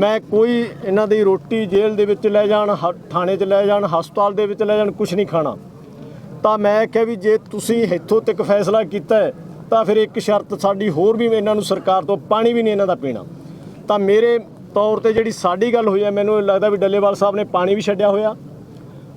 ਮੈਂ ਕੋਈ ਇਹਨਾਂ ਦੀ ਰੋਟੀ ਜੇਲ੍ਹ ਦੇ ਵਿੱਚ ਲੈ ਜਾਣ ਹ- ਥਾਣੇ 'ਚ ਲੈ ਜਾਣ ਹਸਪਤਾਲ ਦੇ ਵਿੱਚ ਲੈ ਜਾਣ ਕੁਝ ਨਹੀਂ ਖਾਣਾ। ਤਾਂ ਮੈਂ ਕਿਹਾ ਵੀ ਜੇ ਤੁਸੀਂ ਇੱਥੋਂ ਤੱਕ ਫੈਸਲਾ ਕੀਤਾ ਤਾਂ ਫਿਰ ਇੱਕ ਸ਼ਰਤ ਸਾਡੀ ਹੋਰ ਵੀ ਇਹਨਾਂ ਨੂੰ ਸਰਕਾਰ ਤੋਂ ਪਾਣੀ ਵੀ ਨਹੀਂ ਇਹਨਾਂ ਦਾ ਪੀਣਾ। ਤਾਂ ਮੇਰੇ ਤੌਰ ਤੇ ਜਿਹੜੀ ਸਾਡੀ ਗੱਲ ਹੋਈ ਹੈ ਮੈਨੂੰ ਇਹ ਲੱਗਦਾ ਵੀ ਡੱਲੇਵਾਲ ਸਾਹਿਬ ਨੇ ਪਾਣੀ ਵੀ ਛੱਡਿਆ ਹੋਇਆ।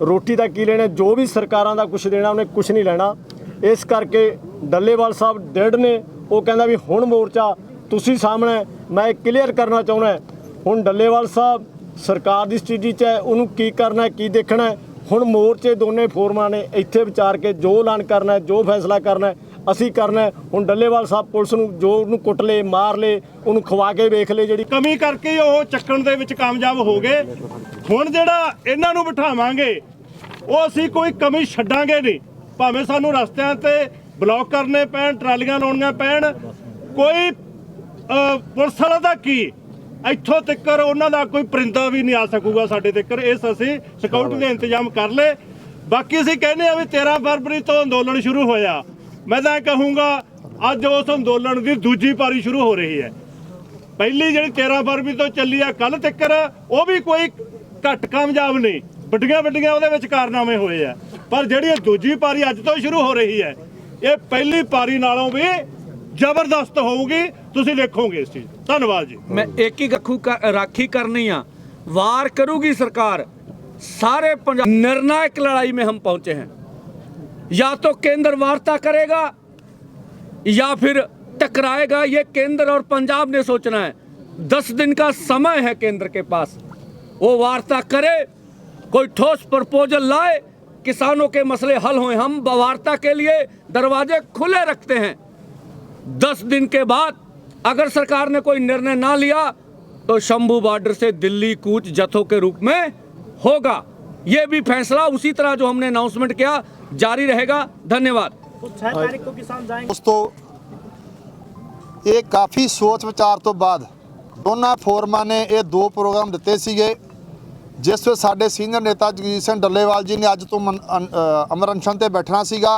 ਰੋਟੀ ਦਾ ਕੀ ਲੈਣਾ ਜੋ ਵੀ ਸਰਕਾਰਾਂ ਦਾ ਕੁਝ ਦੇਣਾ ਉਹਨੇ ਕੁਝ ਨਹੀਂ ਲੈਣਾ। ਇਸ ਕਰਕੇ ਡੱਲੇਵਾਲ ਸਾਹਿਬ ਡੈਡ ਨੇ ਉਹ ਕਹਿੰਦਾ ਵੀ ਹੁਣ ਮੋਰਚਾ ਤੁਸੀਂ ਸਾਹਮਣੇ ਹੈ, ਮੈਂ ਕਲੀਅਰ ਕਰਨਾ ਚਾਹੁੰਦਾ ਹੁਣ ਡੱਲੇਵਾਲ ਸਾਹਿਬ ਸਰਕਾਰ ਦੀ ਸਥਿਤੀ 'ਚ ਹੈ, ਉਹਨੂੰ ਕੀ ਕਰਨਾ ਹੈ, ਕੀ ਦੇਖਣਾ ਹੈ? ਹੁਣ ਮੋਰਚੇ ਦੋਨੇ ਫੋਰਮਾਂ ਨੇ ਇੱਥੇ ਵਿਚਾਰ ਕੇ ਜੋ ਐਲਾਨ ਕਰਨਾ ਹੈ, ਜੋ ਫੈਸਲਾ ਕਰਨਾ ਹੈ, ਅਸੀਂ ਕਰਨਾ ਹੁਣ ਡੱਲੇਵਾਲ ਸਾਹਿਬ ਪੁਲਿਸ ਨੂੰ ਜੋ ਉਹਨੂੰ ਕੁੱਟ ਲੇ ਮਾਰ ਲੇ ਉਹਨੂੰ ਖਵਾ ਕੇ ਵੇਖ ਲੇ ਜਿਹੜੀ ਕਮੀ ਕਰਕੇ ਉਹ ਚੱਕਣ ਦੇ ਵਿੱਚ ਕਾਮਯਾਬ ਹੋ ਗਏ। ਹੁਣ ਜਿਹੜਾ ਇਹਨਾਂ ਨੂੰ ਬਿਠਾਵਾਂਗੇ, ਉਹ ਅਸੀਂ ਕੋਈ ਕਮੀ ਛੱਡਾਂਗੇ ਨਹੀਂ। ਭਾਵੇਂ ਸਾਨੂੰ ਰਸਤਿਆਂ ਤੇ ਬਲੌਕ ਕਰਨੇ ਪੈਣ, ਟਰਾਲੀਆਂ ਲਾਉਣੀਆਂ ਪੈਣ, ਕੋਈ ਪੁਲਿਸ ਵਾਲਾ ਦਾ ਕੀ? ਇੱਥੋਂ ਤੱਕ ਉਹਨਾਂ ਦਾ ਕੋਈ ਪਰਿੰਦਾ ਵੀ ਨਹੀਂ ਆ ਸਕੂਗਾ ਸਾਡੇ ਤੱਕ। ਇਸ ਅਸੀਂ ਸਿਕਿਉਰਿਟੀ ਦੇ ਇੰਤਜ਼ਾਮ ਕਰ ਲਏ। ਬਾਕੀ ਅਸੀਂ ਕਹਿੰਦੇ ਆ ਵੀ 13 ਫਰਵਰੀ ਤੋਂ ਅੰਦੋਲਨ ਸ਼ੁਰੂ ਹੋਇਆ। ਮੈਂ ਤਾਂ ਇਹ ਕਹੂੰਗਾ ਅੱਜ ਉਸ ਅੰਦੋਲਨ ਦੀ ਦੂਜੀ ਪਾਰੀ ਸ਼ੁਰੂ ਹੋ ਰਹੀ ਹੈ। ਪਹਿਲੀ ਜਿਹੜੀ 13 ਫਰਵਰੀ ਤੋਂ ਚੱਲੀ ਆ ਕੱਲ ਤੱਕ ਉਹ ਵੀ ਕੋਈ ਘੱਟ ਕਾਮਯਾਬ ਨਹੀਂ। ਵੱਡੀਆਂ ਵੱਡੀਆਂ ਉਹਦੇ ਵਿੱਚ ਕਾਰਨਾਮੇ ਹੋਏ ਆ। ਪਰ ਜਿਹੜੀ ਦੂਜੀ ਪਾਰੀ ਅੱਜ ਤੋਂ ਸ਼ੁਰੂ ਹੋ ਰਹੀ ਹੈ ਇਹ ਪਹਿਲੀ ਪਾਰੀ ਨਾਲੋਂ ਵੀ ਜ਼ਬਰਦਸਤ ਹੋਊਗੀ ਤੁਸੀਂ ਦੇਖੋਗੇ ਇਸ ਚੀਜ਼ ਧੰਨਵਾਦ ਜੀ मैं एक ही रखू कर, राखी करनी है वार करूगी सरकार सारे पंजाब निर्णायक लड़ाई में हम पहुंचे हैं या तो केंद्र वार्ता करेगा या फिर टकराएगा ये केंद्र और पंजाब ने सोचना है दस दिन का समय है केंद्र के पास वो वार्ता करे कोई ठोस प्रपोजल लाए किसानों के मसले हल हों हम वार्ता के लिए दरवाजे खुले रखते हैं दस दिन के बाद अगर सरकार ने कोई निर्णय ना लिया तो शंभू बॉर्डर से दिल्ली कूच जथों के रूप में होगा ये भी फैसला उसी तरह जो हमने अनाउंसमेंट किया जारी रहेगा धन्यवाद ਦੋਸਤੋ ਇਹ ਕਾਫੀ ਸੋਚ ਵਿਚਾਰ ਤੋਂ ਬਾਅਦ ਦੋਨਾਂ ਫੋਰਮਾਂ ਨੇ ਇਹ ਦੋ ਪ੍ਰੋਗਰਾਮ ਦਿੱਤੇ ਸੀਗੇ ਜਿਸ ਵਿੱਚ ਸਾਡੇ ਸੀਨੀਅਰ ਨੇਤਾ ਜਗਜੀਤ ਸਿੰਘ ਡੱਲੇਵਾਲ ਜੀ ਨੇ ਅੱਜ ਤੋਂ ਮਨ- ਅਨ- ਅ, ਅਮਰ ਅਨਸ਼ਨ ਤੇ ਬੈਠਣਾ ਸੀਗਾ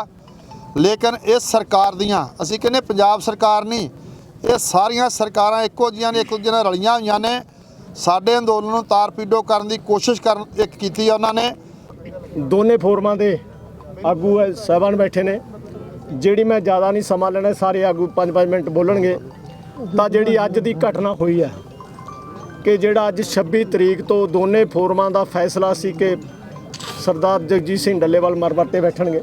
ਲੇਕਿਨ ਇਹ ਸਰਕਾਰ ਦੀਆਂ, ਅਸੀਂ ਕਹਿੰਦੇ ਪੰਜਾਬ ਸਰਕਾਰ ਨਹੀਂ, ਇਹ ਸਾਰੀਆਂ ਸਰਕਾਰਾਂ ਇੱਕੋ ਜਿਹੀਆਂ ਨੇ ਇੱਕੋ ਦੂਜੇ ਨਾਲ ਰਲੀਆਂ ਹੋਈਆਂ ਨੇ। ਸਾਡੇ ਅੰਦੋਲਨ ਨੂੰ ਤਾਰ ਪੀਡੋ ਕਰਨ ਦੀ ਕੋਸ਼ਿਸ਼ ਕਰਨ, ਇੱਕ ਕੀਤੀ ਆ ਉਹਨਾਂ ਨੇ। ਦੋਨੇ ਫੋਰਮਾਂ ਦੇ ਆਗੂ ਹੈ ਸਾਹਿਬਾਨ ਬੈਠੇ ਨੇ। ਜਿਹੜੀ ਮੈਂ ਜ਼ਿਆਦਾ ਨਹੀਂ ਸਮਾਂ ਲੈਣਾ, ਸਾਰੇ ਆਗੂ 5-5 ਮਿੰਟ ਬੋਲਣਗੇ। ਤਾਂ ਜਿਹੜੀ ਅੱਜ ਦੀ ਘਟਨਾ ਹੋਈ ਹੈ ਕਿ ਜਿਹੜਾ ਅੱਜ 26 ਤਰੀਕ ਤੋਂ ਦੋਨੇ ਫੋਰਮਾਂ ਦਾ ਫੈਸਲਾ ਸੀ ਕਿ ਸਰਦਾਰ ਜਗਜੀਤ ਸਿੰਘ ਡੱਲੇਵਾਲ ਮਰਬਰ ਤੇ ਬੈਠਣਗੇ।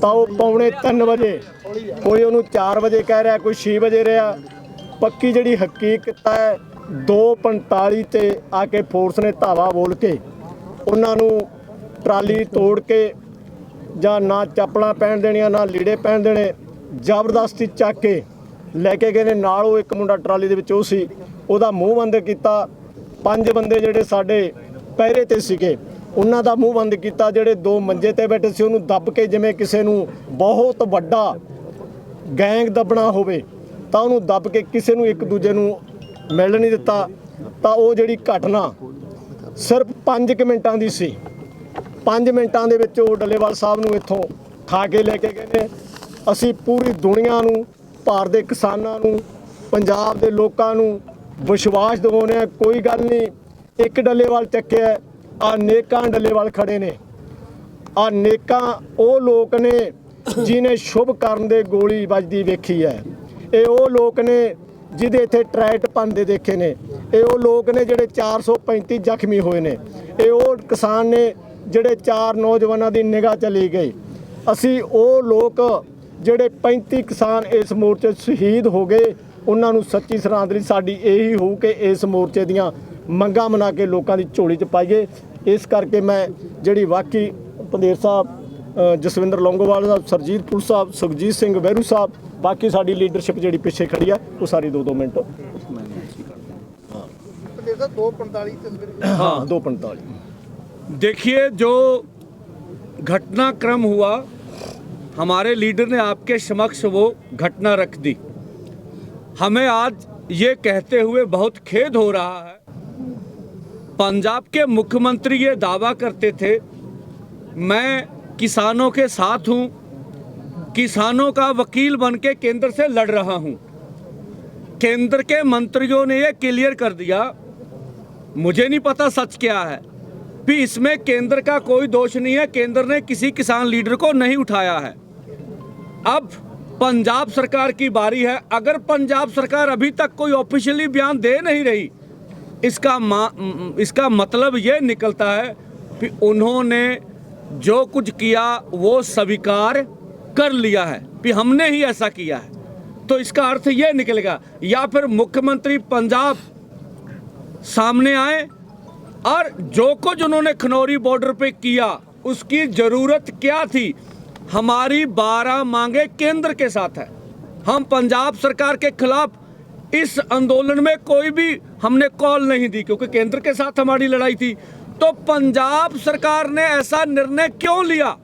ਤਾਂ ਉਹ ਪੌਣੇ 3 ਵਜੇ, ਕੋਈ ਉਹਨੂੰ 4 ਵਜੇ ਕਹਿ ਰਿਹਾ, ਕੋਈ 6 ਵਜੇ ਰਿਹਾ। ਪੱਕੀ ਜਿਹੜੀ ਹਕੀਕਤ ਹੈ 2:45 ਤੇ ਆ ਕੇ ਫੋਰਸ ਨੇ ਧਾਵਾ ਬੋਲ ਕੇ ਉਹਨਾਂ ਨੂੰ ਟਰਾਲੀ ਤੋੜ ਕੇ ਜਾਂ ਨਾ ਚੱਪਲਾਂ ਪਹਿਨ ਦੇਣੀਆਂ, ਨਾ ਲੀੜੇ ਪਹਿਨ ਦੇਣੇ, ਜ਼ਬਰਦਸਤੀ ਚੱਕ ਕੇ ਲੈ ਕੇ ਗਏ ਨੇ। ਨਾਲ ਉਹ ਇੱਕ ਮੁੰਡਾ ਟਰਾਲੀ ਦੇ ਵਿੱਚ, ਉਹ ਸੀ। ਉਹਦਾ ਮੂੰਹ ਬੰਦ ਕੀਤਾ। ਪੰਜ ਬੰਦੇ ਜਿਹੜੇ ਸਾਡੇ ਪਹਿਰੇ ਤੇ ਸੀਗੇ। ਉਹਨਾਂ ਦਾ ਮੂੰਹ ਬੰਦ ਕੀਤਾ, ਜਿਹੜੇ ਦੋ ਮੰਜੇ ਤੇ ਬੈਠੇ ਸੀ, ਉਹਨੂੰ ਦੱਬ ਕੇ ਜਿਵੇਂ ਕਿਸੇ ਨੂੰ ਬਹੁਤ ਵੱਡਾ ਗੈਂਗ ਦੱਬਣਾ ਹੋਵੇ, ਤਾਂ ਉਹਨੂੰ ਦੱਬ ਕੇ ਕਿਸੇ ਨੂੰ ਇੱਕ ਦੂਜੇ ਨੂੰ ਮਿਲ ਨਹੀਂ ਦਿੱਤਾ। ਤਾਂ ਉਹ ਜਿਹੜੀ ਘਟਨਾ ਸਿਰਫ 5 ਮਿੰਟਾਂ ਦੀ ਸੀ। 5 ਮਿੰਟਾਂ ਦੇ ਵਿੱਚ ਉਹ ਡੱਲੇਵਾਲ ਸਾਹਿਬ ਨੂੰ ਇੱਥੋਂ ਖਾ ਕੇ ਲੈ ਕੇ ਗਏ ਨੇ। ਅਸੀਂ ਪੂਰੀ ਦੁਨੀਆ ਨੂੰ, ਭਾਰਤ ਦੇ ਕਿਸਾਨਾਂ ਨੂੰ, ਪੰਜਾਬ ਦੇ ਲੋਕਾਂ ਨੂੰ ਵਿਸ਼ਵਾਸ ਦਿਵਾਉਂਦੇ ਹਾਂ, ਕੋਈ ਗੱਲ ਨਹੀਂ, ਇੱਕ ਡੱਲੇਵਾਲ ਚੱਕਿਆ ਆ ਨੇਕਾਂ ਡੱਲੇਵਾਲ ਖੜੇ ਨੇ। ਆ ਨੇਕਾਂ ਉਹ ਲੋਕ ਨੇ ਜਿਨੇ ਸ਼ੁਭ ਕਰਨ ਦੇ ਗੋਲੀ ਵੱਜਦੀ ਵੇਖੀ ਹੈ। ਇਹ ਉਹ ਲੋਕ ਨੇ ਜਿਹਦੇ ਇੱਥੇ ਟਰੈਕਟ ਪੰਦੇ ਦੇਖੇ ਨੇ। ਇਹ ਉਹ ਲੋਕ ਨੇ ਜਿਹੜੇ 435 ਜ਼ਖਮੀ ਹੋਏ ਨੇ। ਇਹ ਉਹ ਕਿਸਾਨ ਨੇ ਜਿਹੜੇ ਚਾਰ ਨੌਜਵਾਨਾਂ ਦੀ ਨਿਗਾਹ ਚਲੀ ਗਈ ਅਸੀਂ ਉਹ ਲੋਕ ਜਿਹੜੇ 35 ਕਿਸਾਨ ਇਸ ਮੋਰਚੇ 'ਚ ਸ਼ਹੀਦ ਹੋ ਗਏ, ਉਹਨਾਂ ਨੂੰ ਸੱਚੀ ਸ਼ਰਧਾਂਜਲੀ ਸਾਡੀ ਇਹੀ ਹੋਊ ਕਿ ਇਸ ਮੋਰਚੇ ਦੀਆਂ ਮੰਗਾਂ ਮਨਾ ਕੇ ਲੋਕਾਂ ਦੀ ਝੋਲੀ 'ਚ ਪਾਈਏ। ਇਸ ਕਰਕੇ ਮੈਂ ਜਿਹੜੀ ਵਾਕਈ ਪੰਦੇਰ ਸਾਹਿਬ ਅ, ਜਸਵਿੰਦਰ ਲੌਂਗੋਵਾਲ ਸਾਹਿਬ ਸਰਜੀਤ ਪੁਲ ਸਾਹਿਬ ਸੁਖਜੀਤ ਸਿੰਘ ਵਹਿਰੂ ਸਾਹਿਬ ਬਾਕੀ ਸਾਡੀ ਲੀਡਰਸ਼ਿਪ ਜਿਹੜੀ ਪਿੱਛੇ ਖੜੀ ਆ ਉਹ ਸਾਰੀ 2-2 ਮਿੰਟ ਹਾਂ 2:45 देखिए जो घटनाक्रम हुआ हमारे लीडर ने आपके समक्ष वो घटना रख दी हमें आज ये कहते हुए बहुत खेद हो रहा है पंजाब के मुख्यमंत्री ये दावा करते थे, मैं किसानों के साथ हूँ, किसानों का वकील बन के केंद्र से लड़ रहा हूँ। केंद्र के मंत्रियों ने ये क्लियर कर दिया। मुझे नहीं पता सच क्या है। भी इसमें केंद्र का कोई दोष नहीं है, केंद्र ने किसी किसान लीडर को नहीं उठाया है। अब पंजाब सरकार की बारी है। अगर पंजाब सरकार अभी तक कोई ऑफिशियली बयान दे नहीं रही इसका मा, इसका मतलब ये निकलता है कि उन्होंने जो कुछ किया वो स्वीकार कर लिया है कि हमने ही ऐसा किया है। तो इसका अर्थ ये निकलेगा या फिर मुख्यमंत्री पंजाब सामने आए और जो कुछ उन्होंने खनौरी बॉर्डर पे किया उसकी ज़रूरत क्या थी? हमारी बारह मांगे केंद्र के साथ है। हम पंजाब सरकार के खिलाफ इस आंदोलन में कोई भी हमने कॉल नहीं दी, क्योंकि केंद्र के साथ हमारी लड़ाई थी। तो पंजाब सरकार ने ऐसा निर्णय क्यों लिया?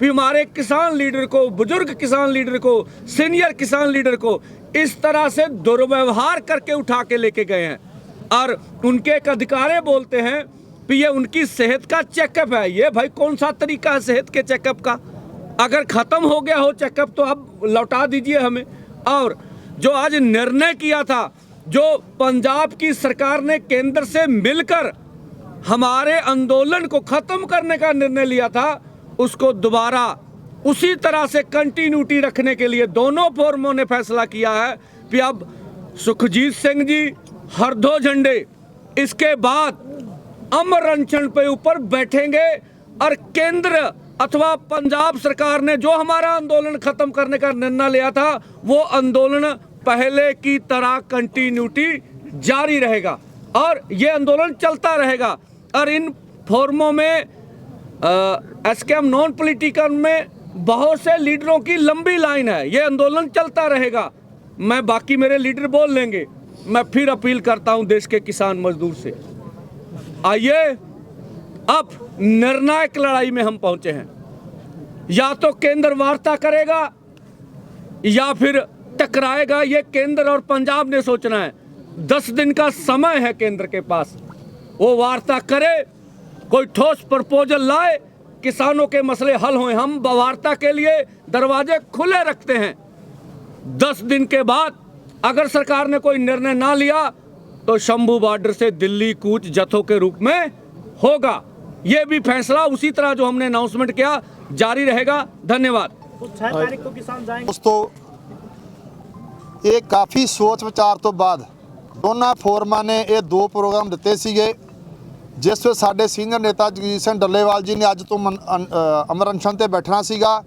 भी हमारे किसान लीडर को, बुज़ुर्ग किसान लीडर को, सीनियर किसान लीडर को इस तरह से दुर्व्यवहार करके उठा के लेके गए हैं। और उनके एक अधिकारी बोलते हैं कि ये उनकी सेहत का चेकअप है। ये भाई कौन सा तरीका है सेहत के चेकअप का? अगर खत्म हो गया हो चेकअप तो अब लौटा दीजिए हमें। और जो आज निर्णय किया था, जो पंजाब की सरकार ने केंद्र से मिलकर हमारे आंदोलन को खत्म करने का निर्णय लिया था, उसको दोबारा उसी तरह से कंटिन्यूटी रखने के लिए दोनों फोरमों ने फैसला किया है कि अब सुखजीत सिंह जी, हरदो झंडे, इसके बाद अमर अनशन पे ऊपर बैठेंगे और केंद्र अथवा पंजाब सरकार ने जो हमारा आंदोलन खत्म करने का निर्णय लिया था, वो आंदोलन पहले की तरह कंटिन्यूटी जारी रहेगा और ये आंदोलन चलता रहेगा। और इन फोरमों में एस के एम नॉन पॉलिटिकल में बहुत से लीडरों की लंबी लाइन है। ये आंदोलन चलता रहेगा। मैं बाकी मेरे लीडर बोल लेंगे। मैं फिर अपील करता हूँ देश के किसान मजदूर से। आइए, अब निर्णायक लड़ाई में हम पहुँचे हैं। या तो केंद्र वार्ता करेगा या फिर टकराएगा। ये केंद्र और पंजाब ने सोचना है। दस दिन का समय है केंद्र के पास। वो वार्ता करे, कोई ठोस प्रपोजल लाए, किसानों के मसले हल हों हम वार्ता के लिए दरवाजे खुले रखते हैं। दस दिन के बाद अगर सरकार ने कोई निर्णय ना लिया तो शंभू बॉर्डर से दिल्ली कूच जथों के रूप में होगा। ये भी फैसला उसी तरह जो हमने अनाउंसमेंट किया जारी रहेगा धन्यवाद तो छह तारीख को किसान जाएंगे ਦੋਸਤੋ ਇਹ ਕਾਫੀ ਸੋਚ ਵਿਚਾਰ ਤੋਂ ਬਾਅਦ ਦੋਨਾਂ ਫੋਰਮਾਂ ਨੇ ਇਹ ਦੋ ਪ੍ਰੋਗਰਾਮ ਦਿੱਤੇ ਸੀਗੇ ਜਿਸ ਵਿੱਚ ਸਾਡੇ ਸੀਨੀਅਰ ਨੇਤਾ ਜਗਜੀਤ ਸਿੰਘ ਡੱਲੇਵਾਲ ਜੀ ਨੇ ਅੱਜ ਤੋਂ ਮਨ- ਅਨ- ਅ, ਅਮਰ ਅਨਸ਼ਨ ਤੇ ਬੈਠਣਾ ਸੀਗਾ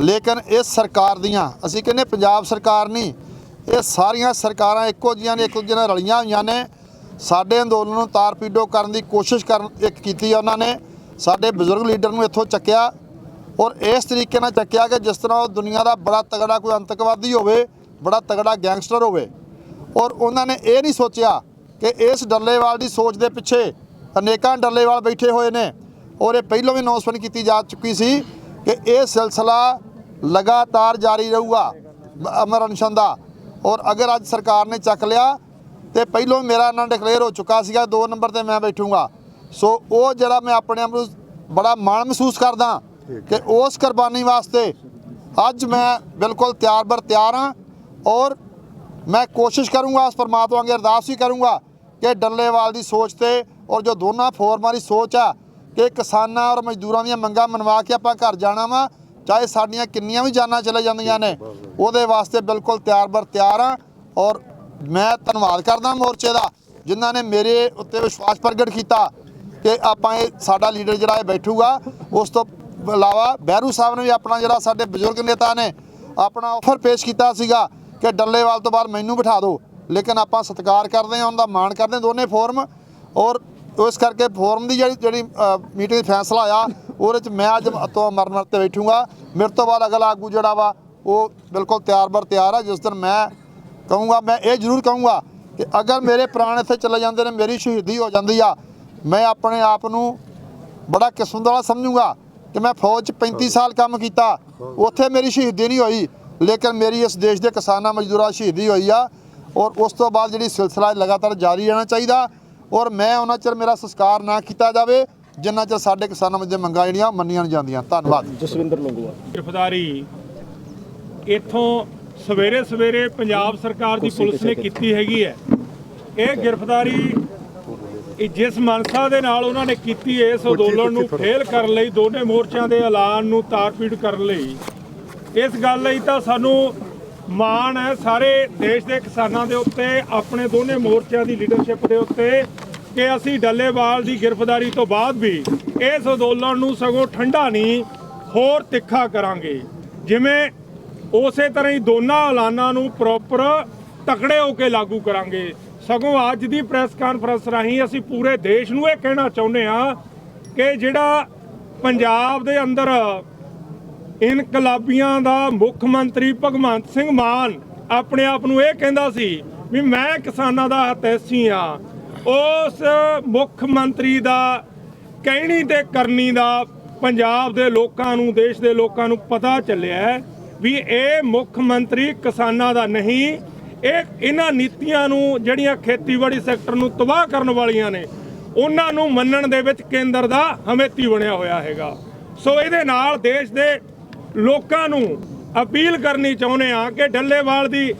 ਲੇਕਿਨ ਇਸ ਸਰਕਾਰ ਦੀਆਂ ਅਸੀਂ ਕਹਿੰਦੇ ਪੰਜਾਬ ਸਰਕਾਰ ਨਹੀਂ ਇਹ ਸਾਰੀਆਂ ਸਰਕਾਰਾਂ ਇੱਕੋ ਜੀਆਂ ਨੇ ਇੱਕ ਦੂਜੇ ਨਾਲ ਰਲੀਆਂ ਹੋਈਆਂ ਨੇ ਸਾਡੇ ਅੰਦੋਲਨ ਨੂੰ ਤਾਰ ਪੀਡੋ ਕਰਨ ਦੀ ਕੋਸ਼ਿਸ਼ ਕਰਨ ਇੱਕ ਕੀਤੀ ਆ ਉਹਨਾਂ ਨੇ। ਸਾਡੇ ਬਜ਼ੁਰਗ ਲੀਡਰ ਨੂੰ ਇੱਥੋਂ ਚੱਕਿਆ ਔਰ ਇਸ ਤਰੀਕੇ ਨਾਲ ਚੱਕਿਆ ਕਿ ਜਿਸ ਤਰ੍ਹਾਂ ਉਹ ਦੁਨੀਆ ਦਾ ਬੜਾ ਤਗੜਾ ਕੋਈ ਅੰਤਕਵਾਦੀ ਹੋਵੇ, ਬੜਾ ਤਗੜਾ ਗੈਂਗਸਟਰ ਹੋਵੇ। ਔਰ ਉਹਨਾਂ ਨੇ ਇਹ ਨਹੀਂ ਸੋਚਿਆ ਕਿ ਇਸ ਡੱਲੇਵਾਲ ਦੀ ਸੋਚ ਦੇ ਪਿੱਛੇ ਅਨੇਕਾਂ ਡੱਲੇਵਾਲ ਬੈਠੇ ਹੋਏ ਨੇ ਔਰ ਇਹ ਪਹਿਲਾਂ ਵੀ ਅਨਾਉਂਸਮੈਂਟ ਕੀਤੀ ਜਾ ਚੁੱਕੀ ਸੀ ਕਿ ਇਹ ਸਿਲਸਿਲਾ ਲਗਾਤਾਰ ਜਾਰੀ ਰਹੂਗਾ ਅਮਰ ਅਨਸ਼ਨ ਦਾ। ਔਰ ਅਗਰ ਅੱਜ ਸਰਕਾਰ ਨੇ ਚੱਕ ਲਿਆ ਤੇ ਪਹਿਲਾਂ ਮੇਰਾ ਨਾਂ ਡਿਕਲੇਅਰ ਹੋ ਚੁੱਕਾ ਸੀਗਾ 2 ਨੰਬਰ ਤੇ ਮੈਂ ਬੈਠੂੰਗਾ। ਸੋ ਉਹ ਜਿਹੜਾ ਮੈਂ ਆਪਣੇ ਆਪ ਨੂੰ ਬੜਾ ਮਾਣ ਮਹਿਸੂਸ ਕਰਦਾ ਕਿ ਉਸ ਕੁਰਬਾਨੀ ਵਾਸਤੇ ਅੱਜ ਮੈਂ ਬਿਲਕੁਲ ਤਿਆਰ ਬਰ ਤਿਆਰ ਹਾਂ ਔਰ ਮੈਂ ਕੋਸ਼ਿਸ਼ ਕਰੂੰਗਾ ਉਸ ਪਰਮਾਤਮਾ ਅੱਗੇ ਅਰਦਾਸ ਵੀ ਕਰੂੰਗਾ ਕਿ ਡੱਲੇਵਾਲ ਦੀ ਸੋਚ ਤੇ ਔਰ ਜੋ ਦੋਨਾਂ ਫੋਰਮਾਂ ਦੀ ਸੋਚ ਆ ਕਿ ਕਿਸਾਨਾਂ ਔਰ ਮਜ਼ਦੂਰਾਂ ਦੀਆਂ ਮੰਗਾਂ ਮਨਵਾ ਕੇ ਆਪਾਂ ਘਰ ਜਾਣਾ ਵਾ ਚਾਹੇ ਸਾਡੀਆਂ ਕਿੰਨੀਆਂ ਵੀ ਜਾਨਾਂ ਚਲੇ ਜਾਂਦੀਆਂ ਨੇ ਉਹਦੇ ਵਾਸਤੇ ਬਿਲਕੁਲ ਤਿਆਰ ਬਰ ਤਿਆਰ ਹਾਂ ਔਰ ਮੈਂ ਧੰਨਵਾਦ ਕਰਦਾ ਮੋਰਚੇ ਦਾ, ਜਿਨ੍ਹਾਂ ਨੇ ਮੇਰੇ ਉੱਤੇ ਵਿਸ਼ਵਾਸ ਪ੍ਰਗਟ ਕੀਤਾ ਕਿ ਆਪਾਂ ਇਹ ਸਾਡਾ ਲੀਡਰ ਜਿਹੜਾ ਇਹ ਬੈਠੂਗਾ, ਉਸ ਤੋਂ ਇਲਾਵਾ ਬਹਿਰੂ ਸਾਹਿਬ ਨੇ ਵੀ ਆਪਣਾ ਜਿਹੜਾ ਸਾਡੇ ਬਜ਼ੁਰਗ ਨੇਤਾ ਨੇ, ਆਪਣਾ ਆਫਰ ਪੇਸ਼ ਕੀਤਾ ਸੀਗਾ ਕਿ ਡੱਲੇਵਾਲ ਤੋਂ ਬਾਅਦ ਮੈਨੂੰ ਬਿਠਾ ਦਿਓ। ਲੇਕਿਨ ਆਪਾਂ ਸਤਿਕਾਰ ਕਰਦੇ ਹਾਂ, ਉਹਦਾ ਮਾਣ ਕਰਦੇ ਹਾਂ, ਦੋਨੇ ਫੋਰਮ। ਔਰ ਇਸ ਕਰਕੇ ਫੋਰਮ ਦੀ ਜਿਹੜੀ ਜਿਹੜੀ ਮੀਟਿੰਗ ਫੈਸਲਾ ਆਇਆ ਉਹਦੇ ਚ ਮੈਂ ਅੱਜ ਤੋਂ ਮਰਨ ਤੇ ਬੈਠੂੰਗਾ। ਮੇਰੇ ਤੋਂ ਬਾਅਦ ਅਗਲਾ ਆਗੂ ਜਿਹੜਾ ਵਾ, ਉਹ ਬਿਲਕੁਲ ਤਿਆਰ ਬਰ ਤਿਆਰ ਆ। ਜਿਸ ਦਿਨ ਮੈਂ ਕਹੂੰਗਾ ਮੈਂ ਇਹ ਜ਼ਰੂਰ ਕਹੂੰਗਾ ਕਿ ਅਗਰ ਮੇਰੇ ਪ੍ਰਾਣ ਇੱਥੇ ਚਲੇ ਜਾਂਦੇ ਨੇ ਮੇਰੀ ਸ਼ਹੀਦੀ ਹੋ ਜਾਂਦੀ ਆ ਮੈਂ ਆਪਣੇ ਆਪ ਨੂੰ ਬੜਾ ਕਿਸਮਤ ਵਾਲਾ ਸਮਝੂੰਗਾ ਕਿ ਮੈਂ ਫੌਜ 'ਚ 35 ਸਾਲ ਕੰਮ ਕੀਤਾ ਉੱਥੇ ਮੇਰੀ ਸ਼ਹੀਦੀ ਨਹੀਂ ਹੋਈ ਲੇਕਿਨ ਮੇਰੀ ਇਸ ਦੇਸ਼ ਦੇ ਕਿਸਾਨਾਂ ਮਜ਼ਦੂਰਾਂ ਸ਼ਹੀਦੀ ਹੋਈ ਆ ਔਰ ਉਸ ਤੋਂ ਬਾਅਦ ਜਿਹੜੀ ਸਿਲਸਿਲਾ ਲਗਾਤਾਰ ਜਾਰੀ ਰਹਿਣਾ ਚਾਹੀਦਾ ਔਰ ਮੈਂ ਉਹਨਾਂ ਚਿਰ ਮੇਰਾ ਸੰਸਕਾਰ ਨਾ ਕੀਤਾ ਜਾਵੇ ਜਿੰਨਾ ਚਿਰ ਸਾਡੇ ਕਿਸਾਨਾਂ ਦੇ ਮੰਗਾਂ ਜਿਹੜੀਆਂ ਮੰਨੀਆਂ ਨਹੀਂ ਜਾਂਦੀਆਂ। ਧੰਨਵਾਦ। ਜਸਵਿੰਦਰ ਲੰਗੂਆ ਗ੍ਰਿਫਤਾਰੀ। ਇੱਥੋਂ ਸਵੇਰੇ ਸਵੇਰੇ ਪੰਜਾਬ ਸਰਕਾਰ ਦੀ ਪੁਲਿਸ ਨੇ ਕੀਤੀ ਹੈਗੀ ਹੈ। ਇਹ ਗ੍ਰਿਫਤਾਰੀ ਇਹ ਜਿਸ ਮਨਸਾ ਦੇ ਨਾਲ ਉਹਨਾਂ ਨੇ ਕੀਤੀ ਇਸ ਅੰਦੋਲਨ ਨੂੰ ਫੇਲ ਕਰਨ ਲਈ ਦੋਨੇ ਮੋਰਚਿਆਂ ਦੇ ਐਲਾਨ ਨੂੰ ਤਾਰਪੀੜ ਕਰਨ ਲਈ। ਇਸ ਗੱਲ ਲਈ ਤਾਂ ਸਾਨੂੰ ਮਾਣ ਹੈ ਸਾਰੇ ਦੇਸ਼ ਦੇ ਕਿਸਾਨਾਂ ਦੇ ਉੱਤੇ ਆਪਣੇ ਦੋਨੇ ਮੋਰਚਿਆਂ ਦੀ ਲੀਡਰਸ਼ਿਪ ਦੇ ਉੱਤੇ ਕਿ ਅਸੀਂ ਡੱਲੇਵਾਲ ਦੀ ਗ੍ਰਿਫਤਾਰੀ ਤੋਂ ਬਾਅਦ ਵੀ ਇਸ ਅੰਦੋਲਨ ਨੂੰ ਸਗੋਂ ਠੰਡਾ ਨਹੀਂ ਹੋਰ ਤਿੱਖਾ ਕਰਾਂਗੇ। ਜਿਵੇਂ ਉਸੇ ਤਰ੍ਹਾਂ ਹੀ ਦੋਨਾਂ ਐਲਾਨਾਂ ਨੂੰ ਪ੍ਰੋਪਰ ਤਕੜੇ ਹੋ ਕੇ ਲਾਗੂ ਕਰਾਂਗੇ। ਸਗੋਂ ਅੱਜ ਦੀ ਪ੍ਰੈਸ ਕਾਨਫਰੰਸ ਰਾਹੀਂ ਅਸੀਂ ਪੂਰੇ ਦੇਸ਼ ਨੂੰ ਇਹ ਕਹਿਣਾ ਚਾਹੁੰਦੇ ਹਾਂ ਕਿ ਜਿਹੜਾ ਪੰਜਾਬ ਦੇ ਅੰਦਰ ਇਨਕਲਾਬੀਆਂ ਦਾ ਮੁੱਖ ਮੰਤਰੀ ਭਗਵੰਤ ਸਿੰਘ ਮਾਨ ਆਪਣੇ ਆਪ ਨੂੰ ਇਹ ਕਹਿੰਦਾ ਸੀ ਵੀ ਮੈਂ ਕਿਸਾਨਾਂ ਦਾ ਹਤੈਸੀ ਆ ਉਸ ਮੁੱਖ ਮੰਤਰੀ ਦਾ ਕਹਿਣੀ ਤੇ ਕਰਨੀ ਦਾ ਪੰਜਾਬ ਦੇ ਲੋਕਾਂ ਨੂੰ, ਦੇਸ਼ ਦੇ ਲੋਕਾਂ ਨੂੰ ਪਤਾ ਚੱਲਿਆ ਵੀ ਇਹ ਮੁੱਖ ਮੰਤਰੀ ਕਿਸਾਨਾਂ ਦਾ ਨਹੀਂ, ਇਹ ਇਹਨਾਂ ਨੀਤੀਆਂ ਨੂੰ ਜਿਹੜੀਆਂ ਖੇਤੀਬਾੜੀ ਸੈਕਟਰ ਨੂੰ ਤਬਾਹ ਕਰਨ ਵਾਲੀਆਂ ਨੇ, ਉਹਨਾਂ ਨੂੰ ਮੰਨਣ ਦੇ ਵਿੱਚ ਕੇਂਦਰ ਦਾ ਹਮੇਤੀ ਬਣਿਆ ਹੋਇਆ ਹੈਗਾ। ਸੋ ਇਹਦੇ ਨਾਲ ਦੇਸ਼ ਦੇ ਲੋਕਾਂ ਨੂੰ ਅਪੀਲ ਕਰਨੀ ਚਾਹੁੰਦੇ ਆ ਕਿ ਡੱਲੇਵਾਲ ਦੀ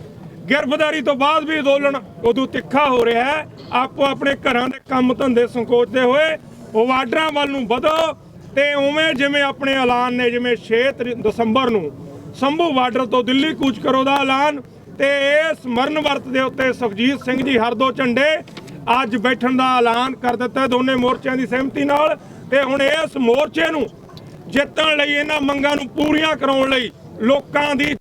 ਗ੍ਰਿਫਤਾਰੀ ਤੋਂ ਬਾਅਦ ਵੀ ਅੰਦੋਲਨ ਉਦੋਂ ਤਿੱਖਾ ਹੋ ਰਿਹਾ ਹੈ। ਆਪੋ ਆਪਣੇ ਘਰਾਂ ਦੇ ਕੰਮ ਧੰਦੇ ਸੰਕੋਚਦੇ ਹੋਏ ਉਹ ਬਾਰਡਰਾਂ ਵੱਲ ਨੂੰ ਵਧੋ ਤੇ ਉਵੇਂ ਜਿਵੇਂ ਆਪਣੇ ਐਲਾਨ ਨੇ, ਜਿਵੇਂ 6 ਤਰੀ- ਦਸੰਬਰ ਨੂੰ ਸੰਭੂ ਬਾਰਡਰ ਤੋਂ ਦਿੱਲੀ ਕੂਚ ਕਰੋ ਦਾ ਐਲਾਨ ਤੇ ਇਸ ਮਰਨ ਵਰਤ ਦੇ ਉੱਤੇ ਸੁਖਜੀਤ ਸਿੰਘ ਜੀ ਹਰ ਦੋ ਝੰਡੇ ਅੱਜ ਬੈਠਣ ਦਾ ਐਲਾਨ ਕਰ ਦਿੱਤਾ ਦੋਨੇ ਮੋਰਚਿਆਂ ਦੀ ਸਹਿਮਤੀ ਨਾਲ ਤੇ ਹੁਣ ਇਸ ਮੋਰਚੇ ਨੂੰ ਜਿੱਤਣ ਲਈ ਇਹਨਾਂ ਮੰਗਾਂ ਨੂੰ ਪੂਰੀਆਂ ਕਰਾਉਣ ਲਈ ਲੋਕਾਂ ਦੀ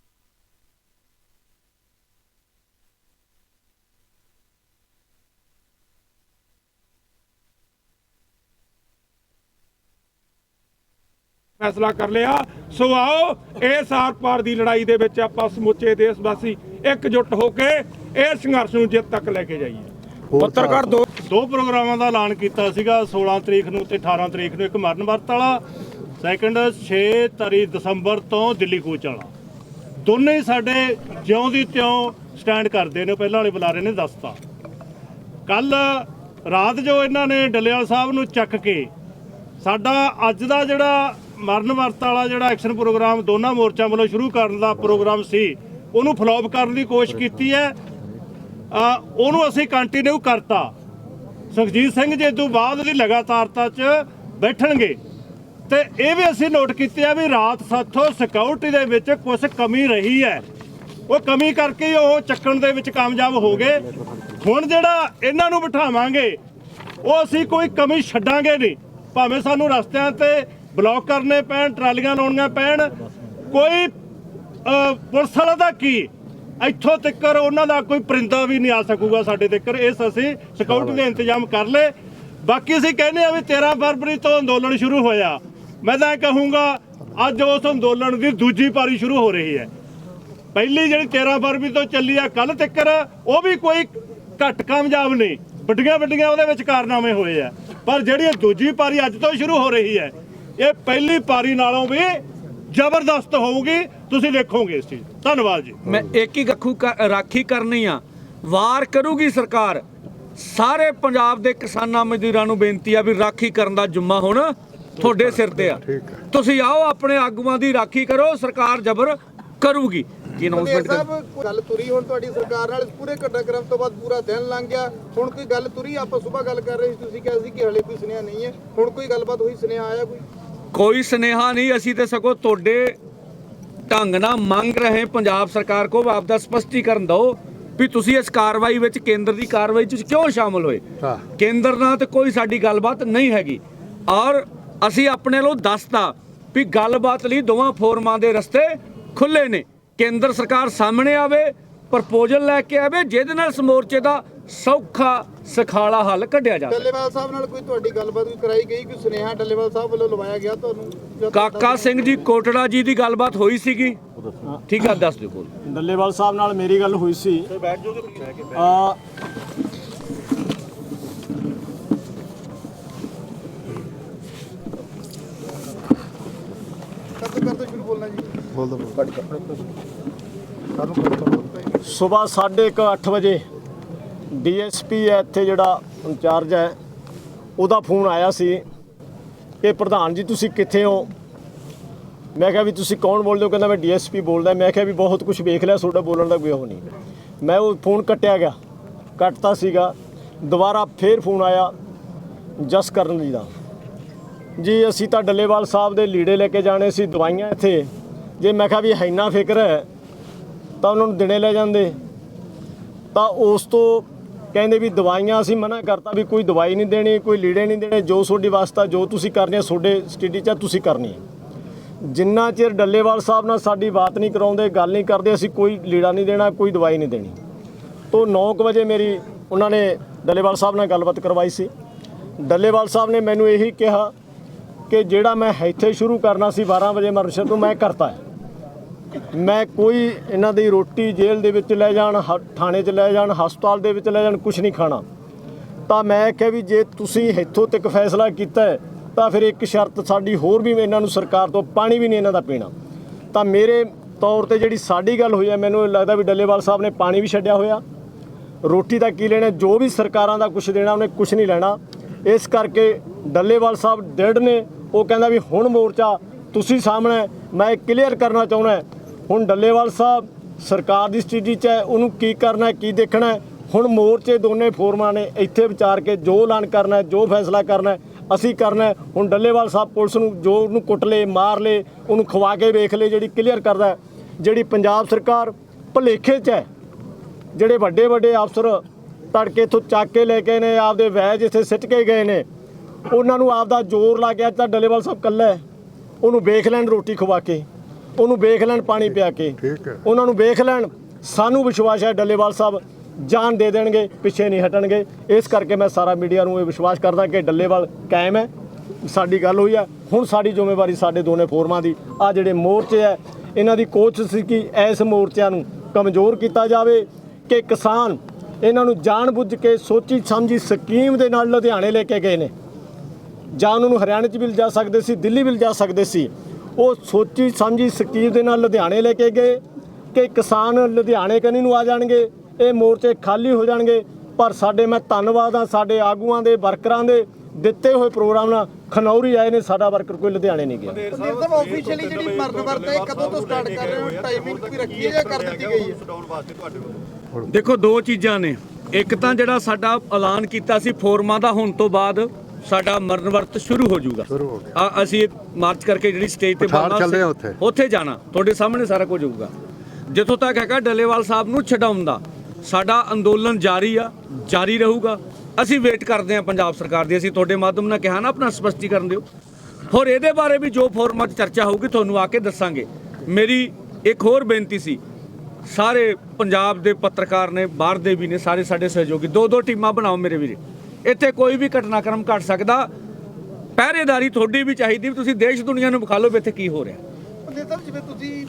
ਫੈਸਲਾ ਕਰ ਲਿਆ। ਸੋ ਆਓ ਇਸ ਆਰ ਪਾਰ ਦੀ ਲੜਾਈ ਦੇ ਵਿੱਚ ਆਪਾਂ ਸਮੁੱਚੇ ਦੇਸ਼ ਵਾਸੀ ਇਕਜੁੱਟ ਹੋ ਕੇ ਇਸ ਸੰਘਰਸ਼ ਨੂੰ ਜਿੱਤ ਤੱਕ ਲੈ ਕੇ ਜਾਈਏ। ਪੱਤਰਕਾਰ ਦੋ ਦੋ ਪ੍ਰੋਗਰਾਮਾਂ ਦਾ ਐਲਾਨ ਕੀਤਾ ਸੀਗਾ 16 ਤਰੀਕ ਨੂੰ ਤੇ 18 ਤਰੀਕ ਨੂੰ ਇੱਕ ਮਰਨ ਵਰਤ ਵਾਲਾ ਸੈਕੰਡ 6 ਤਰੀਕ ਦਸੰਬਰ ਤੋਂ ਦਿੱਲੀ ਕੂਚ ਵਾਲਾ। ਦੋਨੇ ਹੀ ਸਾਡੇ ਜਿਉਂ ਦੀ ਤਿਉਂ ਸਟੈਂਡ ਕਰਦੇ ਨੇ ਪਹਿਲਾਂ ਵਾਲੇ ਬੁਲਾਰੇ ਨੇ ਦੱਸਤਾ। ਕੱਲ ਰਾਤ ਜੋ ਇਹਨਾਂ ਨੇ ਡੱਲੇਵਾਲ ਸਾਹਿਬ ਨੂੰ ਚੱਕ ਕੇ ਸਾਡਾ ਅੱਜ ਦਾ ਜਿਹੜਾ ਮਰਨ ਵਰਤ ਵਾਲਾ ਜਿਹੜਾ ਐਕਸ਼ਨ ਪ੍ਰੋਗਰਾਮ ਦੋਨਾਂ ਮੋਰਚਾਂ ਵੱਲੋਂ ਸ਼ੁਰੂ ਕਰਨ ਦਾ ਪ੍ਰੋਗਰਾਮ ਸੀ, ਉਹਨੂੰ ਫਲੋਪ ਕਰਨ ਦੀ ਕੋਸ਼ਿਸ਼ ਕੀਤੀ ਹੈ। ਉਹਨੂੰ ਅਸੀਂ ਕੰਟੀਨਿਊ ਕਰਤਾ। ਸੁਖਜੀਤ ਸਿੰਘ ਜੀ ਤੋਂ ਬਾਅਦ ਦੀ ਲਗਾਤਾਰਤਾ 'ਚ ਬੈਠਣਗੇ। ਤੇ ਇਹ ਵੀ ਅਸੀਂ ਨੋਟ ਕੀਤੀ ਆ ਵੀ ਰਾਤ ਸਾਥੋਂ ਸਿਕਿਉਰਿਟੀ ਦੇ ਵਿੱਚ ਕੁਝ ਕਮੀ ਰਹੀ ਹੈ। ਉਹ ਕਮੀ ਕਰਕੇ ਉਹ ਚੱਕਣ ਦੇ ਵਿੱਚ ਕਾਮਯਾਬ ਹੋ ਗਏ। ਹੁਣ ਜਿਹੜਾ ਇਹਨਾਂ ਨੂੰ ਬਿਠਾਵਾਂਗੇ, ਉਹ ਅਸੀਂ ਕੋਈ ਕਮੀ ਛੱਡਾਂਗੇ ਨਹੀਂ। ਭਾਵੇਂ ਸਾਨੂੰ ਰਸਤਿਆਂ ਤੇ ਬਲੌਕ ਕਰਨੇ ਪੈਣ, ਟਰਾਲੀਆਂ ਲਾਉਣੀਆਂ ਪੈਣ। ਕੋਈ ਪੁਲਿਸ ਵਾਲਾ ਦਾ ਕੀ? ਇੱਥੋਂ ਤੱਕਰ ਉਹਨਾਂ ਦਾ ਕੋਈ ਪਰਿੰਦਾ ਵੀ ਨਹੀਂ ਆ ਸਕੂਗਾ ਸਾਡੇ ਤੱਕ। ਇਸ ਅਸੀਂ ਸਿਕਿਉਰਿਟੀ ਦੇ ਇੰਤਜ਼ਾਮ ਕਰ ਲਏ। ਬਾਕੀ ਅਸੀਂ ਕਹਿੰਦੇ ਆ ਵੀ 13 ਫਰਵਰੀ ਤੋਂ ਅੰਦੋਲਨ ਸ਼ੁਰੂ ਹੋਇਆ। ਮੈਂ ਤਾਂ ਇਹ ਕਹੂੰਗਾ, ਅੱਜ ਉਸ ਅੰਦੋਲਨ ਦੀ ਦੂਜੀ ਪਾਰੀ ਸ਼ੁਰੂ ਹੋ ਰਹੀ ਹੈ। ਪਹਿਲੀ ਜਿਹੜੀ 13 ਫਰਵਰੀ ਤੋਂ ਚੱਲੀ ਆ ਕੱਲ ਤੱਕਰ ਉਹ ਵੀ ਕੋਈ ਘੱਟ ਕਾਮਯਾਬ ਨਹੀਂ। ਵੱਡੀਆਂ ਵੱਡੀਆਂ ਉਹਦੇ ਵਿੱਚ ਕਾਰਨਾਮੇ ਹੋਏ ਆ। ਪਰ ਜਿਹੜੀ ਦੂਜੀ ਪਾਰੀ ਅੱਜ ਤੋਂ ਸ਼ੁਰੂ ਹੋ ਰਹੀ ਹੈ ਇਹ ਪਹਿਲੀ ਪਾਰੀ ਨਾਲੋਂ ਵੀ ਜ਼ਬਰਦਸਤ ਹੋਊਗੀ ਤੁਸੀਂ ਦੇਖੋਗੇ ਇਸ ਚੀਜ਼। ਧੰਨਵਾਦ ਜੀ। ਮੈਂ ਇੱਕ ਹੀ ਗੱਖੂ ਰਾਖੀ ਕਰਨੀ ਆ। ਵਾਰ ਕਰੂਗੀ ਸਰਕਾਰ। ਸਾਰੇ ਪੰਜਾਬ ਦੇ ਕਿਸਾਨਾਂ ਮਜ਼ਦੂਰਾਂ ਨੂੰ ਬੇਨਤੀ ਆ ਵੀ ਰਾਖੀ ਕਰਨ ਦਾ ਜੁੰਮਾ ਹੁਣ ਤੁਹਾਡੇ ਸਿਰ ਤੇ ਆ। ਤੁਸੀਂ ਆਓ ਆਪਣੇ ਆਗੂਆਂ ਦੀ ਰਾਖੀ ਕਰੋ ਸਰਕਾਰ ਜ਼ਬਰ ਕਰੂਗੀ। ਕੀ ਅਨਾਉਂਸਮੈਂਟ ਕਰ ਗੱਲ ਤੁਰੀ ਹੁਣ ਤੁਹਾਡੀ ਸਰਕਾਰ ਨਾਲ ਪੂਰੇ ਘਟਨਾਕ੍ਰਮ ਤੋਂ ਬਾਅਦ ਪੂਰਾ ਦਿਨ ਲੰਘ ਗਿਆ। ਹੁਣ ਕੋਈ ਗੱਲ ਤੁਰੀ ਆਪਾਂ ਸਵੇਰ ਗੱਲ ਕਰ ਰਹੇ ਸੀ ਤੁਸੀਂ ਕਿਹਾ ਸੀ ਕਿ ਹਲੇ ਕੋਈ ਸੁਨੇਹਾ ਨਹੀਂ ਹੈ। ਹੁਣ ਕੋਈ ਗੱਲਬਾਤ ਹੋਈ ਸੁਨੇਹਾ ਆਇਆ ਕੋਈ? ਕੋਈ ਸਨੇਹਾ ਨਹੀਂ ਅਸੀਂ ਤੇ ਸਗੋਂ ਤੁਹਾਡੇ ਢੰਗ ਨਾਲ ਮੰਗ ਰਹੇ ਪੰਜਾਬ ਸਰਕਾਰ ਕੋ ਆਪ ਦਾ ਸਪਸ਼ਟੀਕਰਨ ਦਿਓ ਵੀ ਤੁਸੀਂ ਇਸ ਕਾਰਵਾਈ ਵਿੱਚ ਕੇਂਦਰ ਦੀ ਕਾਰਵਾਈ 'ਚ ਕਿਉਂ ਸ਼ਾਮਲ ਹੋਏ? ਕੇਂਦਰ ਨਾਲ ਤੇ ਕੋਈ ਸਾਡੀ ਗੱਲਬਾਤ ਨਹੀਂ ਹੈਗੀ। ਔਰ ਅਸੀਂ ਆਪਣੇ ਵੱਲੋਂ ਦੱਸਤਾ ਵੀ ਗੱਲਬਾਤ ਲਈ ਦੋਵਾਂ ਫੋਰਮਾਂ ਦੇ ਰਸਤੇ ਖੁੱਲੇ ਨੇ। ਕੇਂਦਰ ਸਰਕਾਰ ਸਾਹਮਣੇ ਆਵੇ ਪ੍ਰਪੋਜ਼ਲ ਲੈ ਕੇ ਆਵੇ ਜਿਹਦੇ ਨਾਲ ਸਮੋਰਚੇ ਦਾ ਸੌਖਾ ਸਖਾਲਾ ਹੱਲ ਕੱਢਿਆ ਜਾਵੇ। ਡੱਲੇਵਾਲ ਸਾਹਿਬ ਨਾਲ ਕੋਈ ਤੁਹਾਡੀ ਗੱਲਬਾਤ ਕੋਈ ਕਰਾਈ ਗਈ ਕੋਈ ਸੁਨੇਹਾ ਡੱਲੇਵਾਲ ਸਾਹਿਬ ਵੱਲੋਂ ਲਵਾਇਆ ਗਿਆ ਤੁਹਾਨੂੰ? ਜਾਂ ਕਾਕਾ ਸਿੰਘ ਜੀ ਕੋਟੜਾ ਜੀ ਦੀ ਗੱਲਬਾਤ ਹੋਈ ਸੀਗੀ। ਠੀਕ ਆ ਦੱਸ ਦਿਓ ਕੋਲ ਡੱਲੇਵਾਲ ਸਾਹਿਬ ਨਾਲ ਮੇਰੀ ਗੱਲ ਹੋਈ ਸੀ। ਆ ਕਦੋਂ ਕਰਦੇ ਸ਼ੁਰੂ ਬੋਲਣਾ ਜੀ। ਸਵੇਰ 8:30 ਵਜੇ ਡੀਐਸਪੀ ਹੈ, ਇੱਥੇ ਜਿਹੜਾ ਇੰਚਾਰਜ ਹੈ, ਉਹਦਾ ਫੋਨ ਆਇਆ ਸੀ ਕਿ ਪ੍ਰਧਾਨ ਜੀ, ਤੁਸੀਂ ਕਿੱਥੇ ਹੋ? ਮੈਂ ਕਿਹਾ ਵੀ ਤੁਸੀਂ ਕੌਣ ਬੋਲਦੇ ਹੋ? ਕਹਿੰਦਾ ਮੈਂ ਡੀਐਸਪੀ ਬੋਲਦਾ। ਮੈਂ ਕਿਹਾ ਵੀ ਬਹੁਤ ਕੁਝ ਵੇਖ ਲਿਆ, ਤੁਹਾਡਾ ਬੋਲਣ ਦਾ ਕੋਈ ਉਹ ਨਹੀਂ। ਮੈਂ ਉਹ ਫੋਨ ਕੱਟਿਆ ਗਿਆ। ਕੱਟਤਾ ਸੀਗਾ। ਦੁਬਾਰਾ ਫੇਰ ਫੋਨ ਆਇਆ ਜਸ ਕਰਨ ਜੀ ਦਾ। ਜੀ, ਅਸੀਂ ਤਾਂ ਡੱਲੇਵਾਲ ਸਾਹਿਬ ਦੇ ਲੀੜੇ ਲੈ ਕੇ ਜਾਣੇ ਸੀ, ਦਵਾਈਆਂ ਇੱਥੇ। ਜੇ ਮੈਂ ਕਿਹਾ ਵੀ ਹੈਨਾ ਫਿਕਰ ਹੈ, ਤਾਂ ਉਹਨਾਂ ਨੂੰ ਦਿਨੇ ਲੈ ਜਾਂਦੇ। ਤਾਂ ਉਸ ਤੋਂ ਕਹਿੰਦੇ ਵੀ ਦਵਾਈਆਂ ਅਸੀਂ ਮਨਾ ਕਰਤਾ ਵੀ ਕੋਈ ਦਵਾਈ ਨਹੀਂ ਦੇਣੀ ਕੋਈ ਲੀੜੇ ਨਹੀਂ ਦੇਣੇ ਜੋ ਤੁਹਾਡੀ ਵਾਸਤਾ ਜੋ ਤੁਸੀਂ ਕਰਨੀ ਹੈ ਤੁਹਾਡੇ ਸਟੇਡੀ 'ਚ ਹੈ, ਤੁਸੀਂ ਕਰਨੀ ਹੈ। ਜਿੰਨਾ ਚਿਰ ਡੱਲੇਵਾਲ ਸਾਹਿਬ ਨਾਲ ਸਾਡੀ ਬਾਤ ਨਹੀਂ ਕਰਾਉਂਦੇ ਗੱਲ ਨਹੀਂ ਕਰਦੇ ਅਸੀਂ ਕੋਈ ਲੀੜਾ ਨਹੀਂ ਦੇਣਾ ਕੋਈ ਦਵਾਈ ਨਹੀਂ ਦੇਣੀ। ਤੋਂ 9 ਵਜੇ ਮੇਰੀ ਉਹਨਾਂ ਨੇ ਡੱਲੇਵਾਲ ਸਾਹਿਬ ਨਾਲ ਗੱਲਬਾਤ ਕਰਵਾਈ ਸੀ। ਡੱਲੇਵਾਲ ਸਾਹਿਬ ਨੇ ਮੈਨੂੰ ਇਹੀ ਕਿਹਾ ਕਿ ਜਿਹੜਾ ਮੈਂ ਇੱਥੇ ਸ਼ੁਰੂ ਕਰਨਾ ਸੀ 12 ਵਜੇ ਮਰਸ਼ਦ ਤੋਂ ਮੈਂ ਕਰਤਾ ਮੈਂ ਕੋਈ ਇਹਨਾਂ ਦੀ ਰੋਟੀ ਜੇਲ੍ਹ ਦੇ ਵਿੱਚ ਲੈ ਜਾਣ ਹ- ਥਾਣੇ 'ਚ ਲੈ ਜਾਣ ਹਸਪਤਾਲ ਦੇ ਵਿੱਚ ਲੈ ਜਾਣ ਕੁਝ ਨਹੀਂ ਖਾਣਾ। ਤਾਂ ਮੈਂ ਕਿਹਾ ਵੀ ਜੇ ਤੁਸੀਂ ਇੱਥੋਂ ਤੱਕ ਫੈਸਲਾ ਕੀਤਾ ਤਾਂ ਫਿਰ ਇੱਕ ਸ਼ਰਤ ਸਾਡੀ ਹੋਰ ਵੀ ਇਹਨਾਂ ਨੂੰ ਸਰਕਾਰ ਤੋਂ ਪਾਣੀ ਵੀ ਨਹੀਂ ਇਹਨਾਂ ਦਾ ਪੀਣਾ। ਤਾਂ ਮੇਰੇ ਤੌਰ ਤੇ ਜਿਹੜੀ ਸਾਡੀ ਗੱਲ ਹੋਈ ਹੈ ਮੈਨੂੰ ਇਹ ਲੱਗਦਾ ਵੀ ਡੱਲੇਵਾਲ ਸਾਹਿਬ ਨੇ ਪਾਣੀ ਵੀ ਛੱਡਿਆ ਹੋਇਆ। ਰੋਟੀ ਦਾ ਕੀ ਲੈਣਾ ਜੋ ਵੀ ਸਰਕਾਰਾਂ ਦਾ ਕੁਝ ਦੇਣਾ ਉਹਨੇ ਕੁਝ ਨਹੀਂ ਲੈਣਾ। ਇਸ ਕਰਕੇ ਡੱਲੇਵਾਲ ਸਾਹਿਬ ਡੈਡ ਨੇ ਉਹ ਕਹਿੰਦਾ ਵੀ ਹੁਣ ਮੋਰਚਾ ਤੁਸੀਂ ਸਾਹਮਣੇ ਹੈ, ਮੈਂ ਕਲੀਅਰ ਕਰਨਾ ਚਾਹੁੰਦਾ ਹੁਣ ਡੱਲੇਵਾਲ ਸਾਹਿਬ ਸਰਕਾਰ ਦੀ ਸਥਿਤੀ 'ਚ ਹੈ, ਉਹਨੂੰ ਕੀ ਕਰਨਾ ਕੀ ਦੇਖਣਾ ਹੁਣ ਮੋਰਚੇ ਦੋਨੇ ਫੋਰਮਾਂ ਨੇ ਇੱਥੇ ਵਿਚਾਰ ਕੇ ਜੋ ਐਲਾਨ ਕਰਨਾ ਜੋ ਫੈਸਲਾ ਕਰਨਾ ਅਸੀਂ ਕਰਨਾ ਹੁਣ ਡੱਲੇਵਾਲ ਸਾਹਿਬ ਪੁਲਿਸ ਨੂੰ ਜੋ ਉਹਨੂੰ ਕੁੱਟ ਲੇ ਮਾਰ ਲੇ ਉਹਨੂੰ ਖਵਾ ਕੇ ਵੇਖ ਲੇ ਜਿਹੜੀ ਕਲੀਅਰ ਕਰਦਾ ਜਿਹੜੀ ਪੰਜਾਬ ਸਰਕਾਰ ਭੁਲੇਖੇ 'ਚ ਹੈ, ਜਿਹੜੇ ਵੱਡੇ ਵੱਡੇ ਅਫਸਰ ਤੜਕੇ ਤੋਂ ਚੱਕ ਕੇ ਲੈ ਕੇ ਨੇ, ਆਪਦੇ ਵੈਜ ਇੱਥੇ ਸਿੱਟ ਕੇ ਗਏ ਨੇ, ਉਹਨਾਂ ਨੂੰ ਆਪਦਾ ਜ਼ੋਰ ਲਾ ਗਿਆ ਤਾਂ ਡੱਲੇਵਾਲ ਸਾਹਿਬ ਕੱਲਾ ਉਹਨੂੰ ਵੇਖ ਲੈਣ ਰੋਟੀ ਖਵਾ ਕੇ। ਉਹਨੂੰ ਵੇਖ ਲੈਣ ਪਾਣੀ ਪਿਆ ਕੇ। ਉਹਨਾਂ ਨੂੰ ਵੇਖ ਲੈਣ ਸਾਨੂੰ ਵਿਸ਼ਵਾਸ ਹੈ ਡੱਲੇਵਾਲ ਸਾਹਿਬ ਜਾਨ ਦੇ ਦੇਣਗੇ ਪਿੱਛੇ ਨਹੀਂ ਹਟਣਗੇ। ਇਸ ਕਰਕੇ ਮੈਂ ਸਾਰਾ ਮੀਡੀਆ ਨੂੰ ਇਹ ਵਿਸ਼ਵਾਸ ਕਰਦਾ ਕਿ ਡੱਲੇਵਾਲ ਕਾਇਮ ਹੈ। ਸਾਡੀ ਗੱਲ ਹੋਈ ਹੈ। ਹੁਣ ਸਾਡੀ ਜ਼ਿੰਮੇਵਾਰੀ ਸਾਡੇ ਦੋਨੇ ਫੋਰਮਾਂ ਦੀ। ਆ ਜਿਹੜੇ ਮੋਰਚੇ ਹੈ ਇਹਨਾਂ ਦੀ ਕੋਸ਼ਿਸ਼ ਸੀ ਕਿ ਇਸ ਮੋਰਚਿਆਂ ਨੂੰ ਕਮਜ਼ੋਰ ਕੀਤਾ ਜਾਵੇ ਕਿ ਕਿਸਾਨ ਇਹਨਾਂ ਨੂੰ ਜਾਣਬੁੱਝ ਕੇ ਸੋਚੀ ਸਮਝੀ ਸਕੀਮ ਦੇ ਨਾਲ ਲੁਧਿਆਣੇ ਲੈ ਕੇ ਗਏ ਨੇ। ਜਾਂ ਉਹਨਾਂ ਨੂੰ ਹਰਿਆਣੇ 'ਚ ਵੀ ਲਿਜਾ ਸਕਦੇ ਸੀ ਦਿੱਲੀ ਵੀ ਲਿਜਾ ਸਕਦੇ ਸੀ। ਉਹ ਸੋਚੀ ਸਮਝੀ ਸਕੀਮ ਦੇ ਨਾਲ ਲੁਧਿਆਣੇ ਲੈ ਕੇ ਗਏ ਕਿ ਕਿਸਾਨ ਲੁਧਿਆਣੇ ਕਨੀ ਨੂੰ ਆ ਜਾਣਗੇ ਇਹ ਮੋਰਚੇ ਖਾਲੀ ਹੋ ਜਾਣਗੇ ਪਰ ਸਾਡੇ ਮੈਂ ਧੰਨਵਾਦ ਆ ਸਾਡੇ ਆਗੂਆਂ ਦੇ ਵਰਕਰਾਂ ਦੇ ਦਿੱਤੇ ਹੋਏ ਪ੍ਰੋਗਰਾਮ ਨਾਲ ਖਨੌਰੀ ਆਏ ਨੇ ਸਾਡਾ ਵਰਕਰ ਕੋਈ ਲੁਧਿਆਣੇ ਨਹੀਂ ਗਿਆ। ਸੰਦੀਪ ਸਾਹਿਬ ਆਫੀਸ਼ੀਅਲੀ ਜਿਹੜੀ ਮਰਨ ਵਰਤ ਹੈ ਇਹ ਕਦੋਂ ਤੋਂ ਸਟਾਰਟ ਕਰ ਰਹੇ ਹੋ? ਟਾਈਮਿੰਗ ਕੋਈ ਰੱਖੀ ਹੈ ਜਾਂ ਕਰ ਦਿੱਤੀ ਗਈ ਹੈ? ਦੇਖੋ ਦੋ ਚੀਜ਼ਾਂ ਨੇ। ਇੱਕ ਤਾਂ ਜਿਹੜਾ ਸਾਡਾ ਐਲਾਨ ਕੀਤਾ ਸੀ ਫੋਰਮਾਂ ਦਾ ਹੁਣ ਤੋਂ ਬਾਅਦ ਸਾਡਾ ਮਰਨ ਵਰਤ ਸ਼ੁਰੂ ਹੋ ਜਾਊਗਾ। ਆ ਅਸੀਂ ਮਾਰਚ ਕਰਕੇ ਜਿਹੜੀ ਸਟੇਜ ਤੇ ਬੋਲਣਾ ਚੱਲਦੇ ਆ ਉੱਥੇ। ਉੱਥੇ ਜਾਣਾ। ਤੁਹਾਡੇ ਸਾਹਮਣੇ ਸਾਰਾ ਕੁਝ ਹੋਊਗਾ। ਜਿੱਥੋਂ ਤੱਕ ਹੈਗਾ ਡੱਲੇਵਾਲ ਸਾਹਿਬ ਨੂੰ ਛਡਾਉਣ ਦਾ। ਸਾਡਾ ਅੰਦੋਲਨ ਜਾਰੀ ਆ ਜਾਰੀ ਰਹੂਗਾ। ਅਸੀਂ ਵੇਟ ਕਰਦੇ ਹਾਂ ਪੰਜਾਬ ਸਰਕਾਰ ਦੀ। ਅਸੀਂ ਤੁਹਾਡੇ ਮਾਧਿਅਮ ਨਾਲ ਕਿਹਾ ਨਾ ਆਪਣਾ ਸਪਸ਼ਟੀਕਰਨ ਦਿਓ। ਹੋਰ ਇਹਦੇ ਬਾਰੇ ਵੀ ਜੋ ਫੋਰਮਾਂ 'ਚ ਚਰਚਾ ਹੋਊਗੀ ਤੁਹਾਨੂੰ ਆ ਕੇ ਦੱਸਾਂਗੇ। ਮੇਰੀ ਇੱਕ ਹੋਰ ਬੇਨਤੀ ਸੀ। ਸਾਰੇ ਪੰਜਾਬ ਦੇ ਪੱਤਰਕਾਰ ਨੇ ਬਾਹਰ ਦੇ ਵੀ ਨੇ ਸਾਰੇ ਸਾਡੇ ਸਹਿਯੋਗੀ ਦੋ ਦੋ ਟੀਮਾਂ ਬਣਾਓ ਮੇਰੇ ਵੀਰੇ। ਇੱਥੇ ਕੋਈ ਵੀ ਘਟਨਾਕ੍ਰਮ ਘਟ ਸਕਦਾ। ਪਹਿਰੇਦਾਰੀ ਤੁਹਾਡੀ ਵੀ ਚਾਹੀਦੀ ਵੀ ਤੁਸੀਂ ਦੇਸ਼ ਦੁਨੀਆ ਨੂੰ ਵਿਖਾ ਲਓ ਵੀ ਇੱਥੇ ਕੀ ਹੋ ਰਿਹਾ। ਸੰਦੀਪ ਜਿਵੇਂ ਤੁਸੀਂ